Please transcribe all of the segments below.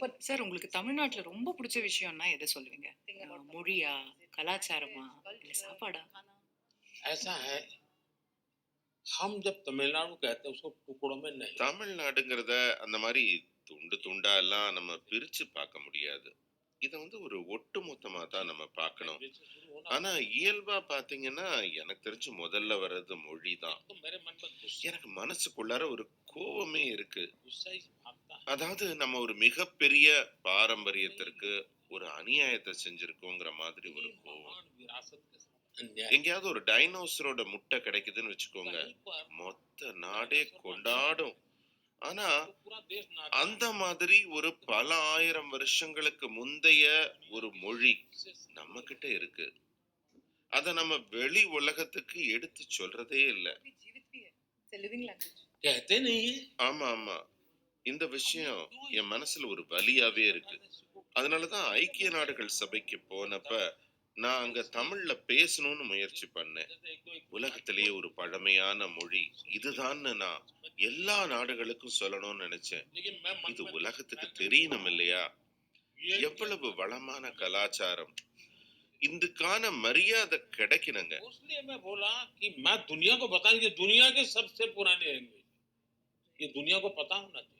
but sir உங்களுக்கு தமிழ்நாட்டுல ரொம்ப பிடிச்ச விஷயம்னா எதை சொல்லுவீங்க think அஹ் about மொழியா Is it கலாச்சாரமா culture, இல்ல சாப்பாடா खाना? ऐसा है हम जब तमिलनाडु कहते हैं उसको टुकड़ों में नहीं தமிழ்நாடுங்கிறத அந்த மாதிரி துண்டு துண்டா எல்லாம் நம்ம பிரிச்சு பார்க்க முடியாது இத வந்து ஒரு ஒட்டு மொத்தமா தான் நம்ம பார்க்கணும் से शुरू होना ஆனா இயல்பா பாத்தீங்கன்னா எனக்கு தெரிஞ்சு முதல்ல வர்றது மொழி தான் तो मेरे मन में गुस्सा எனக்கு மனசுக்குள்ளார ஒரு கோவமே இருக்கு गुस्सा ही भागता है அதாவது நம்ம ஒரு மிகப்பெரிய பாரம்பரியத்திற்கு ஒரு அநியாயத்தை செஞ்சிருக்கோங்கிற மாதிரி ஒரு கோவம். எங்கேயாவது ஒரு டைனோசரோட முட்டை கிடைக்குதுன்னு வச்சுக்கோங்க. மொத்த நாடே கொண்டாடும். ஆனா அந்த மாதிரி ஒரு பல ஆயிரம் வருஷங்களுக்கு முந்தைய ஒரு மொழி நம்ம கிட்ட இருக்கு. அத நம்ம வெளி உலகத்துக்கு எடுத்து சொல்றதே இல்லை. ஆமா ஆமா. இந்த விஷயம் என் மனசுல ஒரு வலியாவே இருக்கு அதனாலதான் ஐக்கிய நாடுகள் சபைக்கு போனப்ப நான் அங்க தமிழ்ல பேசணும்னு முயற்சி பண்ணேன் உலகத்திலேயே ஒரு பழமையான மொழி இதுதான்னு நான் எல்லா நாடுகளுக்கும் சொல்லணும்னு நினைச்சேன் लेकिन मैं मन இது में- உலகத்துக்கு मैं- தெரியணும் இல்லையா ये எவ்வளவு வளமான கலாச்சாரம் இதுக்கான மரியாதை கிடைக்கணுங்க इसलिए मैं बोला कि मैं दुनिया को बताऊं कि दुनिया के सबसे पुराने लैंग्वेज ये दुनिया को पता होना चाहिए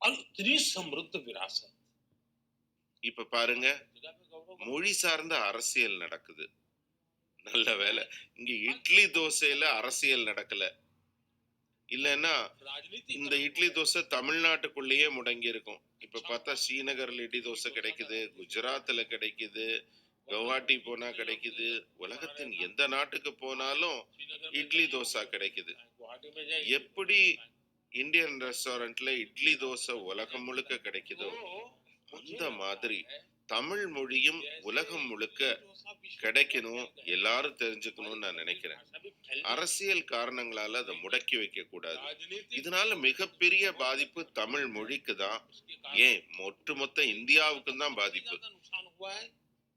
அல்திரி சமிருத்த விராசம். இப்ப பாருங்க மொழி சார்ந்த அரசியல் நடக்குது. நல்ல வேலை இங்க இட்லி தோசையில அரசியல் நடக்கல. இல்லன்னா இந்த இட்லி தோசை தமிழ்நாட்டுக்குள்ளேயே முடங்கி இருக்கும் இப்ப பார்த்தா ஸ்ரீநகர்ல இட்லி தோசை கிடைக்குது குஜராத்ல கிடைக்குது கவுஹாட்டி போனா கிடைக்குது உலகத்தின் எந்த நாட்டுக்கு போனாலும் இட்லி தோசை கிடைக்குது. எப்படி இந்தியன் ரெஸ்டாரண்ட்ல இட்லி தோசை உலகம் முழுக்க கிடைக்குதோ? அந்த மாதிரி தமிழ் மொழியும் உலகம் முழுக்க கிடைக்கணும் எல்லாரும் தெரிஞ்சுக்கணும்னு நான் நினைக்கிறேன். அரசியல் காரணங்களால அதை முடக்கி வைக்க கூடாது. இதனால மிகப்பெரிய பாதிப்பு தமிழ் மொழிக்கு தான். ஏன்? ஒட்டுமொத்த இந்தியாவுக்கும் தான் பாதிப்பு.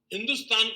இந்துஸ்தான்